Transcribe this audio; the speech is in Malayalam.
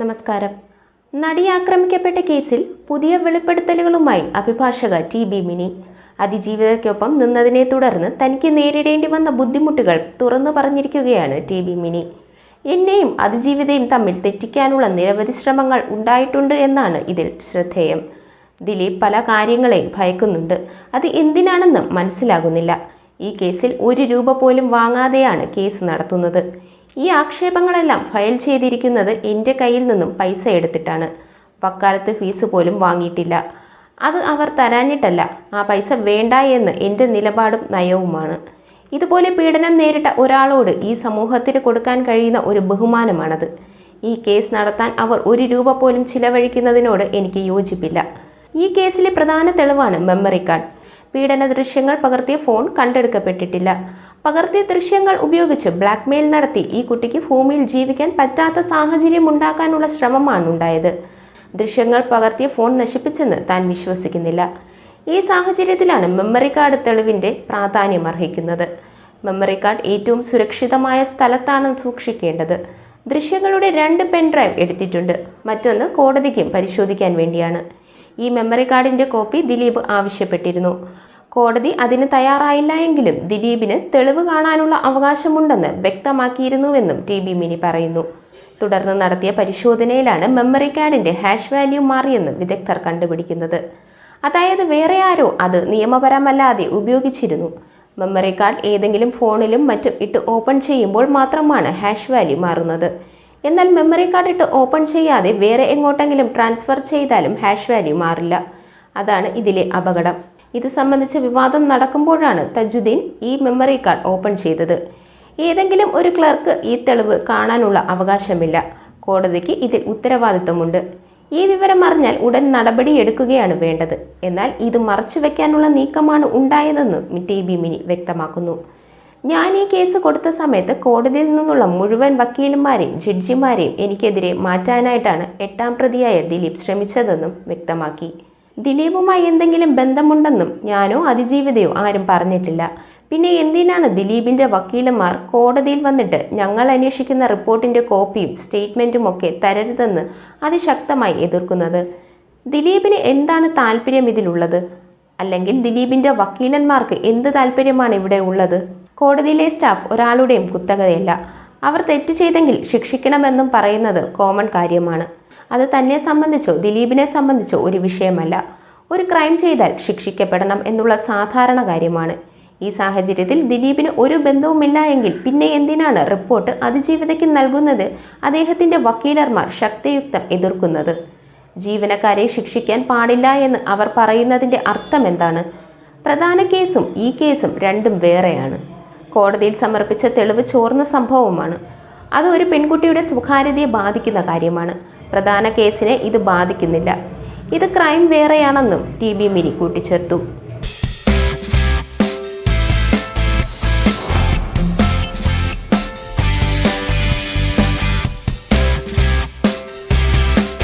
നമസ്കാരം. നടി ആക്രമിക്കപ്പെട്ട കേസിൽ പുതിയ വെളിപ്പെടുത്തലുകളുമായി അഭിഭാഷക ടി ബി മിനി. അതിജീവിതയ്ക്കൊപ്പം നിന്നതിനെ തുടർന്ന് തനിക്ക് നേരിടേണ്ടി വന്ന ബുദ്ധിമുട്ടുകൾ തുറന്നു പറഞ്ഞിരിക്കുകയാണ് ടി ബി മിനി. എന്നെയും അതിജീവിതയും തമ്മിൽ തെറ്റിക്കാനുള്ള നിരവധി ശ്രമങ്ങൾ ഉണ്ടായിട്ടുണ്ട് എന്നാണ് ഇതിൽ ശ്രദ്ധേയം. ദിലീപ് പല കാര്യങ്ങളെയും ഭയക്കുന്നുണ്ട്. അത് എന്തിനാണെന്ന് മനസ്സിലാകുന്നില്ല. ഈ കേസിൽ ഒരു രൂപ പോലും വാങ്ങാതെയാണ് കേസ് നടത്തുന്നത്. ഈ ആക്ഷേപങ്ങളെല്ലാം ഫയൽ ചെയ്തിരിക്കുന്നത് എന്റെ കയ്യിൽ നിന്നും പൈസ എടുത്തിട്ടാണ്. വക്കാലത്ത് ഫീസ് പോലും വാങ്ങിയിട്ടില്ല. അത് അവർ തരാഞ്ഞിട്ടല്ല ആ പൈസ വേണ്ട എന്ന് എന്റെ നിലപാടും നയവുമാണ്. ഇതുപോലെ പീഡനം നേരിട്ട ഒരാളോട് ഈ സമൂഹത്തിന് കൊടുക്കാൻ കഴിയുന്ന ഒരു ബഹുമാനമാണത്. ഈ കേസ് നടത്താൻ അവർ ഒരു രൂപ പോലും ചിലവഴിക്കുന്നതിനോട് എനിക്ക് യോജിപ്പില്ല. ഈ കേസിലെ പ്രധാന തെളിവാണ് മെമ്മറി കാർഡ്. പീഡന ദൃശ്യങ്ങൾ പകർത്തിയ ഫോൺ കണ്ടെടുക്കപ്പെട്ടിട്ടില്ല. പകർത്തിയ ദൃശ്യങ്ങൾ ഉപയോഗിച്ച് ബ്ലാക്ക്മെയിൽ നടത്തി ഈ കുട്ടിക്ക് ഭൂമിയിൽ ജീവിക്കാൻ പറ്റാത്ത സാഹചര്യം ഉണ്ടാക്കാനുള്ള ശ്രമമാണ് ഉണ്ടായത് ദൃശ്യങ്ങൾ പകർത്തിയ ഫോൺ നശിപ്പിച്ചെന്ന് താൻ വിശ്വസിക്കുന്നില്ല. ഈ സാഹചര്യത്തിലാണ് മെമ്മറി കാർഡ് തെളിവിന്റെ പ്രാധാന്യം അർഹിക്കുന്നത്. മെമ്മറി കാർഡ് ഏറ്റവും സുരക്ഷിതമായ സ്ഥലത്താണ് സൂക്ഷിക്കേണ്ടത്. ദൃശ്യങ്ങളുടെ രണ്ട് പെൻഡ്രൈവ് എടുത്തിട്ടുണ്ട്. മറ്റൊന്ന് കോടതിക്കും പരിശോധിക്കാൻ വേണ്ടിയാണ്. ഈ മെമ്മറി കാർഡിന്റെ കോപ്പി ദിലീപ് ആവശ്യപ്പെട്ടിരുന്നു. കോടതി അതിന് തയ്യാറായില്ല എങ്കിലും ദിലീപിന് തെളിവ് കാണാനുള്ള അവകാശമുണ്ടെന്ന് വ്യക്തമാക്കിയിരുന്നുവെന്നും ടി ബി മിനി പറയുന്നു. തുടർന്ന് നടത്തിയ പരിശോധനയിലാണ് മെമ്മറി കാർഡിന്റെ ഹാഷ് വാല്യൂ മാറിയെന്ന് വിദഗ്ധർ കണ്ടുപിടിക്കുന്നത്. അതായത് വേറെ ആരോ അത് നിയമപരമല്ലാതെ ഉപയോഗിച്ചിരുന്നു. മെമ്മറി കാർഡ് ഏതെങ്കിലും ഫോണിലും മറ്റും ഇട്ട് ഓപ്പൺ ചെയ്യുമ്പോൾ മാത്രമാണ് ഹാഷ് വാല്യൂ മാറുന്നത്. എന്നാൽ മെമ്മറി കാർഡ് ഇട്ട് ഓപ്പൺ ചെയ്യാതെ വേറെ എങ്ങോട്ടെങ്കിലും ട്രാൻസ്ഫർ ചെയ്താലും ഹാഷ് വാല്യൂ മാറില്ല. അതാണ് ഇതിലെ അപകടം. ഇത് സംബന്ധിച്ച വിവാദം നടക്കുമ്പോഴാണ് തജുദ്ദീൻ ഈ മെമ്മറി കാർഡ് ഓപ്പൺ ചെയ്തത്. ഏതെങ്കിലും ഒരു ക്ലർക്ക് ഈ തെളിവ് കാണാനുള്ള അവകാശമില്ല. കോടതിക്ക് ഇതിൽ ഉത്തരവാദിത്വമുണ്ട് ഈ വിവരം അറിഞ്ഞാൽ ഉടൻ നടപടിയെടുക്കുകയാണ് വേണ്ടത്. എന്നാൽ ഇത് മറച്ചുവെക്കാനുള്ള നീക്കമാണ് ഉണ്ടായതെന്ന് ടി ബി മിനി വ്യക്തമാക്കുന്നു. ഞാൻ ഈ കേസ് കൊടുത്ത സമയത്ത് കോടതിയിൽ നിന്നുള്ള മുഴുവൻ വക്കീലന്മാരെയും ജഡ്ജിമാരെയും എനിക്കെതിരെ മാറ്റാനായിട്ടാണ് എട്ടാം പ്രതിയായ ദിലീപ് ശ്രമിച്ചതെന്നും വ്യക്തമാക്കി. ദിലീപുമായി എന്തെങ്കിലും ബന്ധമുണ്ടെന്നും ഞാനോ അതിജീവിതയോ ആരും പറഞ്ഞിട്ടില്ല. പിന്നെ എന്തിനാണ് ദിലീപിന്റെ വക്കീലന്മാർ കോടതിയിൽ വന്നിട്ട് ഞങ്ങൾ അന്വേഷിക്കുന്ന റിപ്പോർട്ടിന്റെ കോപ്പിയും സ്റ്റേറ്റ്മെന്റും ഒക്കെ തരരുതെന്ന് അതിശക്തമായി എതിർക്കുന്നത്? ദിലീപിന് എന്താണ് താല്പര്യം ഇതിലുള്ളത്? അല്ലെങ്കിൽ ദിലീപിന്റെ വക്കീലന്മാർക്ക് എന്ത് താല്പര്യമാണ് ഇവിടെ ഉള്ളത്? കോടതിയിലെ സ്റ്റാഫ് ഒരാളുടെയും കുത്തകതയല്ല. അവർ തെറ്റ് ചെയ്തെങ്കിൽ ശിക്ഷിക്കണമെന്നും പറയുന്നത് കോമൺ കാര്യമാണ്. അത് തന്നെ സംബന്ധിച്ചോ ദിലീപിനെ സംബന്ധിച്ചോ ഒരു വിഷയമല്ല. ഒരു ക്രൈം ചെയ്താൽ ശിക്ഷിക്കപ്പെടണം എന്നുള്ള സാധാരണ കാര്യമാണ്. ഈ സാഹചര്യത്തിൽ ദിലീപിന് ഒരു ബന്ധവുമില്ല എങ്കിൽ പിന്നെ എന്തിനാണ് റിപ്പോർട്ട് അതിജീവിതയ്ക്ക് നൽകുന്നത് അദ്ദേഹത്തിന്റെ വക്കീലർമാർ ശക്തിയുക്തം എതിർക്കുന്നത്? ജീവനക്കാരെ ശിക്ഷിക്കാൻ പാടില്ല എന്ന് അവർ പറയുന്നതിന്റെ അർത്ഥം എന്താണ്? പ്രധാന കേസും ഈ കേസും രണ്ടും വേറെയാണ്. കോടതിയിൽ സമർപ്പിച്ച തെളിവ് ചോർന്ന സംഭവമാണ് അത് ഒരു പെൺകുട്ടിയുടെ സ്വകാര്യതയെ ബാധിക്കുന്ന കാര്യമാണ്. പ്രധാന കേസിനെ ഇത് ബാധിക്കുന്നില്ല. ഇത് ക്രൈം വേറെയാണെന്നും ടി ബി മിനി കൂട്ടിച്ചേർത്തു.